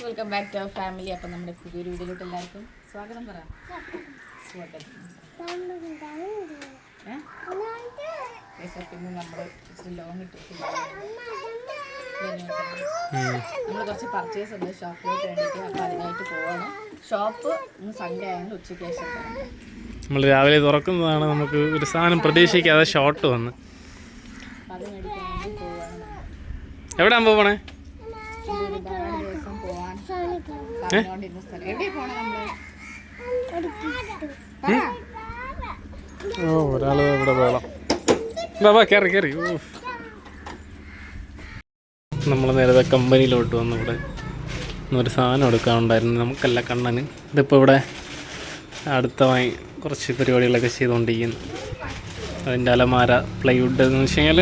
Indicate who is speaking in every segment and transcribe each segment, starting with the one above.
Speaker 1: Guys welcome back to our family അപ്പം നമ്മുടെ പുതിയൊരു വീഡിയോയിലോട്ട് എല്ലാവർക്കും സ്വാഗതം പറ ഇന്ന് നമ്മൾ ഇച്ചിരി ലോങ് ഇട്ടിട്ടില്ല നമ്മൾ കുറച്ച് പർച്ചേസ് ഉണ്ട് ഷോപ്പിലോട്ട് വേണ്ടിയിട്ട്. അപ്പം അതിനായിട്ട് പോവാണ്. ഷോപ്പ് ഇന്ന് സൺഡേ ആയതുകൊണ്ട് ഉച്ചയ്ക്ക് ശേഷം
Speaker 2: നമ്മൾ രാവിലെ തുറക്കുന്നതാണ് നമുക്ക് ഒരു സാധനം പ്രതീക്ഷിക്കാതെ ഷോർട്ട് വന്ന്.
Speaker 1: അപ്പം അത്
Speaker 2: ഓ ഒരാൾ ഇവിടെ വേളം ബാബാ കയറി കയറി നമ്മൾ നേരത്തെ കമ്പനിയിലോട്ട് വന്നു ഇവിടെ. ഒരു സാധനം എടുക്കാനുണ്ടായിരുന്നു. നമുക്കല്ല കണ്ണന്. ഇതിപ്പോൾ ഇവിടെ അടുത്തമായി കുറച്ച് പരിപാടികളൊക്കെ ചെയ്തുകൊണ്ടിരിക്കുന്നു. അതിന്റെ അലമാര പ്ലൈവുഡ് എന്ന് വെച്ച് കഴിഞ്ഞാൽ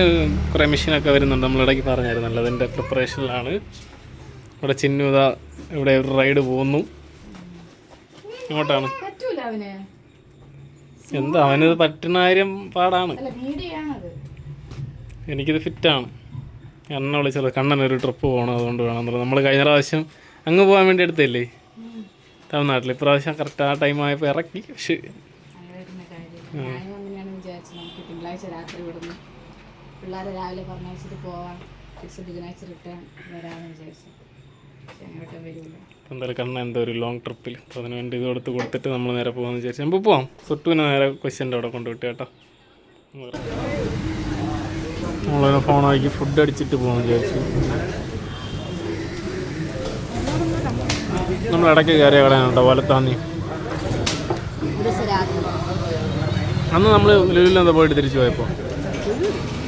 Speaker 2: കുറേ മെഷീനൊക്കെ വരുന്നുണ്ട്. നമ്മളിടയ്ക്ക് പറഞ്ഞായിരുന്നല്ലോ അതിന്റെ പ്രിപ്പറേഷനിലാണ് ഇവിടെ ചിന്നുത ഇവിടെ ഒരു റൈഡ് പോകുന്നു. ഇങ്ങോട്ടാണ്. എന്താ അവനത് പറ്റുന്ന കാര്യം പാടാണ്. എനിക്കിത് ഫിറ്റാണ്. എന്നെ വിളിച്ചത് കണ്ണൻ ഒരു ട്രിപ്പ് പോകണം അതുകൊണ്ട് വേണം നമ്മൾ കഴിഞ്ഞ പ്രാവശ്യം അങ്ങ് പോകാൻ വേണ്ടി എടുത്തില്ലേ? തമിഴ്നാട്ടിൽ ഇപ്രാവശ്യം കറക്റ്റ് ആ ടൈം ആയപ്പോൾ ഇറക്കി. പക്ഷേ
Speaker 1: തിങ്കളാഴ്ച രാത്രി വിടുന്നു പിള്ളേരെ രാവിലെ പറഞ്ഞയച്ചിട്ട് പോവാം. തിരിച്ച് ബുധനാഴ്ച റിട്ടേൺ വരാമെന്ന് വിചാരിച്ചു
Speaker 2: എന്തായാലും കണ്ണ എന്തോ ഒരു ലോങ് ട്രിപ്പിൽ അപ്പോൾ അതിന് വേണ്ടി ഇത് കൊടുത്ത് കൊടുത്തിട്ട് നമ്മൾ നേരെ പോകാമെന്ന് വിചാരിച്ചു നമുക്ക് പോവാം. സുട്ടുവിനെ നേരെ ക്വസ്റ്റ്യന്റെ അവിടെ കൊണ്ടുവിട്ട് കേട്ടോ. നമ്മളതിനെ ഫോണാക്കി ഫുഡ് അടിച്ചിട്ട് പോകാമെന്ന് വിചാരിച്ചു. നമ്മൾ ഇടയ്ക്ക് കയറിയ കടയാണ് കേട്ടോ വലത്താന്നി. അന്ന് നമ്മൾ ലുലുവിൽ എന്താ പോയിട്ട് തിരിച്ചു പോയപ്പോൾ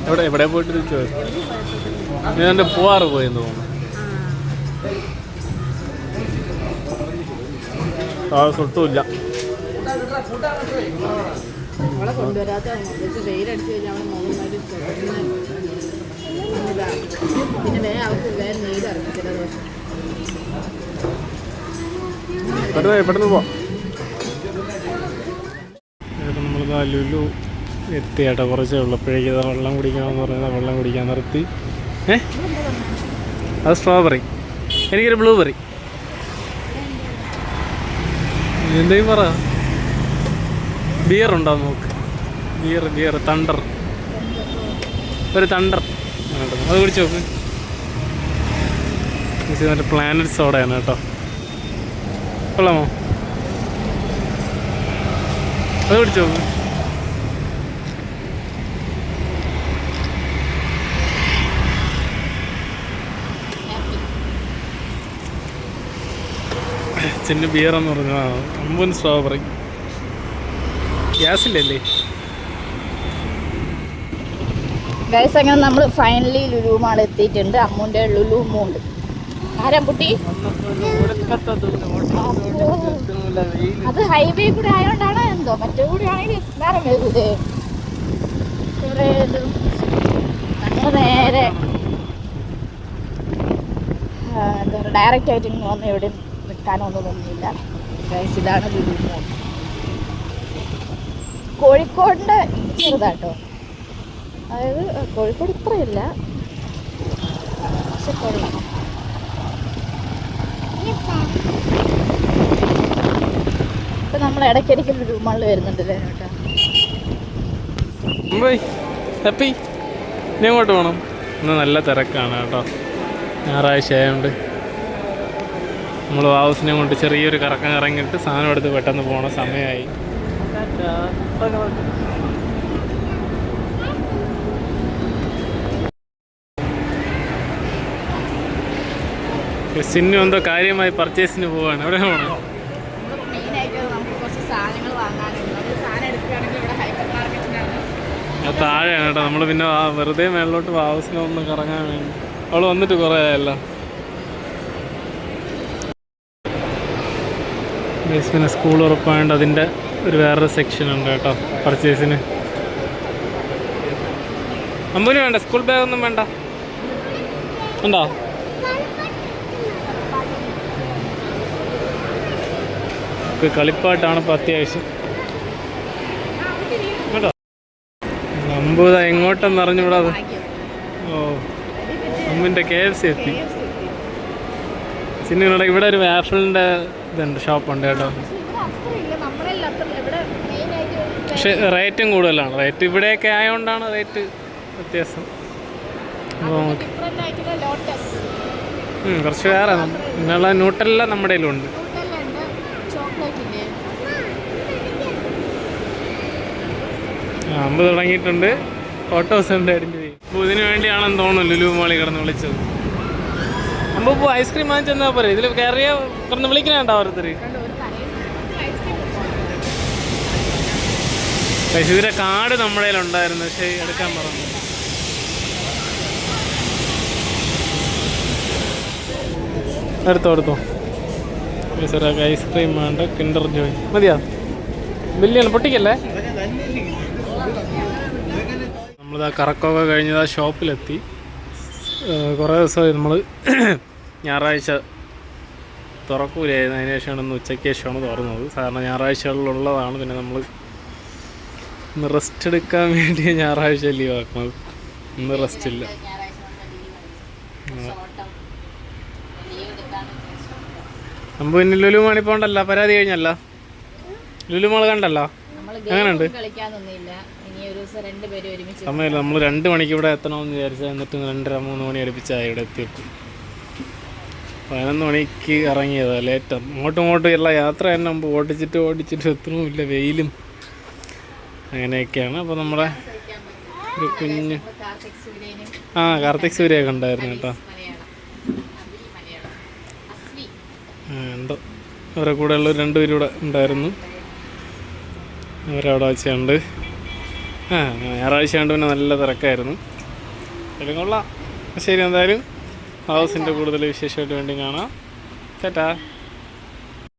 Speaker 2: എവിടെ? എവിടെ പോയിട്ട് തിരിച്ചു പോയപ്പോൾ ഇതെന്റെ പോവാറ് പോയെന്ന് തോന്നുന്നു. ആ സുട്ടുമില്ല
Speaker 1: നമ്മളെ കൊണ്ടുവരാത്ത വെയിലടിച്ച് കഴിഞ്ഞാൽ അവളെ പിന്നെ വേറെ അവർക്ക് വേറെ നെയ്തിറങ്ങി ചില ദിവസം
Speaker 2: പെട്ടെന്ന് പോവാം നമ്മൾ ലുലു എത്തി ഏട്ടാ കുറച്ചേ ഉള്ളപ്പോഴേക്ക് വെള്ളം കുടിക്കണമെന്ന് പറഞ്ഞാൽ വെള്ളം കുടിക്കാൻ നിർത്തി. ഏ? അത് സ്ട്രോബെറി എനിക്കൊരു ബ്ലൂബെറി എന്തെങ്കിലും പറ. ബിയർ ഉണ്ടോ നോക്ക് ബിയർ ബിയർ തണ്ടർ ഒരു തണ്ടർ അത് കുടിച്ച് നോക്ക്. മറ്റേ പ്ലാനറ്റ് സോഡയാണ് കേട്ടോ. കൊള്ളാമോ? അത് കുടിച്ചോ ചിന്ന ബിയർ എന്ന് പറഞ്ഞാൽ അമ്പൻ സ്ട്രോബറി ഗ്യാസില്ലല്ലേ?
Speaker 1: ഗൈസ് അങ്ങനെ നമ്മൾ ഫൈനലി ലുലു മാൾ എത്തിയിട്ടുണ്ട്. അമ്മൂന്റെ ലുലു മൂണ്ട് ആരാ കുട്ടി? അത് ഹൈവേ കൂടെ ആയതുകൊണ്ടാണ് എന്തോ. മറ്റേ കൂടെ ആണെങ്കിൽ നേരം. നേരെ ഡയറക്റ്റ് ആയിട്ട് ഇങ്ങനെ വന്ന് എവിടെ ഗൈസ് ഇതാണ് കോഴിക്കോടിന്റെ ചെറുതാട്ടോ. അതായത് കോഴിക്കോട് ഇത്രയില്ല. പക്ഷെ കൊള്ളാം ഇപ്പൊ നമ്മൾ ഇടയ്ക്കിടയ്ക്ക് ഒരു റൂമുകളിൽ വരുന്നുണ്ടല്ലേ കേട്ടോ
Speaker 2: മുംബൈ ഹാപ്പി. ഇനി എങ്ങോട്ട് പോകണം ഇന്ന് നല്ല തിരക്കാണ് കേട്ടോ. ഞായറാഴ്ച ആയതുകൊണ്ട് നമ്മൾ ഹൗസിനെ കൊണ്ട് ചെറിയൊരു കറക്കം ഇറങ്ങിയിട്ട് സാധനം എടുത്ത് പെട്ടെന്ന് പോണ സമയമായി. സിന്നു എന്തോ കാര്യമായി പർച്ചേസിന് പോവാണ്. എവിടെ പോകണം താഴെയാണ് കേട്ടോ. നമ്മൾ പിന്നെ വെറുതെ മേളിലോട്ട് ഹൗസിനെ ഒന്ന് കറങ്ങാൻ വേണ്ടി. അവൾ വന്നിട്ട് കുറേ ആയല്ലോ. ബേസ്മെന്റ് സ്കൂൾ ഉറപ്പായതുകൊണ്ട് അതിന്റെ ഒരു വേറൊരു സെക്ഷൻ ഉണ്ട് കേട്ടോ പർച്ചേസിന് അമ്പൂന് വേണ്ട സ്കൂൾ ബാഗ് ഒന്നും വേണ്ട. ഉണ്ടോ? കളിപ്പാട്ടാണ് ഇപ്പോൾ അത്യാവശ്യം. കേട്ടോ അമ്പൂത എങ്ങോട്ടെന്ന് അറിഞ്ഞുകൂടാതെ ഓ അമ്മിന്റെ കെ എഫ് സി എത്തി. പിന്നെ ഇവിടെ ഇവിടെ ഒരു വാഫിളിന്റെ ഇതുണ്ട് ഷോപ്പുണ്ട് കേട്ടോ.
Speaker 1: പക്ഷെ
Speaker 2: റേറ്റും കൂടുതലാണ്. റേറ്റ് ഇവിടെയൊക്കെ ആയതുകൊണ്ടാണ് റേറ്റ് വ്യത്യാസം. കുറച്ച് വേറെ. ഇങ്ങനെയുള്ള ന്യൂട്ടെല്ലാം നമ്മുടെ കയ്യിലുണ്ട്.
Speaker 1: ഉണ്ട്
Speaker 2: അമ്പ് തുടങ്ങിയിട്ടുണ്ട്. ഫോട്ടോസ് ഉണ്ട് അടിഞ്ഞു പോയി അപ്പോൾ ഇതിനു വേണ്ടിയാണെന്ന് തോന്നുന്നു ലുലു മോളി കിടന്ന് വിളിച്ചത്. അമ്പ് ഇപ്പോൾ ഐസ്ക്രീം വാങ്ങിച്ചെന്നാ പറയും ഇതിൽ കയറിയ കിടന്ന് വിളിക്കണേണ്ട ഓരോരുത്തർ ഇതിന്റെ കാർഡ് നമ്മുടെ ഉണ്ടായിരുന്നു പക്ഷേ എടുക്കാൻ പറഞ്ഞു എടുത്തോ എടുത്തോ. സാറൊക്കെ ഐസ്ക്രീം വേണ്ട കിൻഡർ ജോയ്. മതിയാ? വലിയാണ് പൊട്ടിക്കല്ലേ? നമ്മളിതാ കറക്കമൊക്കെ കഴിഞ്ഞത് ആ ഷോപ്പിലെത്തി. കുറേ ദിവസമായി നമ്മൾ ഞായറാഴ്ച തുറക്കൂലായിരുന്നു അതിന് ശേഷമാണ് ഇന്ന് ഉച്ചയ്ക്ക് ശേഷമാണ് തുറന്നത്. സാധാരണ ഞായറാഴ്ചകളിലുള്ളതാണ് പിന്നെ നമ്മൾ ഇന്ന് റെസ്റ്റ് എടുക്കാൻ വേണ്ടി ഞായറാഴ്ച ലീവ് ആക്കുന്നത്. ഇന്ന് റെസ്റ്റ് ഇല്ല. നമ്മ പിന്നെ ലുലു മണി പോണ്ടല്ല പരാതി കഴിഞ്ഞല്ല? ലുലു മോൾ കണ്ടല്ലോ? എങ്ങനെയുണ്ട്?
Speaker 1: ഒരുമിച്ച്
Speaker 2: സമയമില്ല. നമ്മൾ രണ്ട് മണിക്ക് ഇവിടെ എത്തണമെന്ന് വിചാരിച്ചാൽ എന്നിട്ട് രണ്ടര മൂന്ന് മണി അടുപ്പിച്ചായി ഇവിടെ എത്തിയപ്പോൾ. പതിനൊന്ന് മണിക്ക് ഇറങ്ങിയത് ലേറ്റ് അങ്ങോട്ടും ഇങ്ങോട്ടും ഉള്ള യാത്ര തന്നെ മുമ്പ് ഓടിച്ചിട്ട് ഓടിച്ചിട്ട് എത്തണമില്ല വെയിലും അങ്ങനെയൊക്കെയാണ്. അപ്പോൾ നമ്മുടെ ഒരു കുഞ്ഞ് ആ കാർത്തിക് സൂര്യൊക്കെ ഉണ്ടായിരുന്നു കേട്ടോ. എന്തോ അവരെ കൂടെ ഉള്ള രണ്ടുപേരും ഇവിടെ ഉണ്ടായിരുന്നു. അവരവിടെ വെച്ചുണ്ട് ആ ഞായറാഴ്ച കണ്ട് പിന്നെ നല്ല തിരക്കായിരുന്നു. കൊള്ളാം. ശരി എന്തായാലും. ഹൗസിന്റെ കൂടുതൽ വിശേഷമായിട്ട് വേണ്ടി കാണാം. ചേട്ടാ.